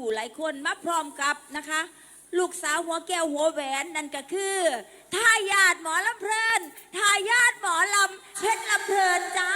ผู้หลายคนมาพร้อมกับนะคะ ลูกสาวหัวแก้วหัวแหวนนั่นก็คือทายาทหมอลำเพลินทายาทหมอลำเพชรลำเพลินจ้า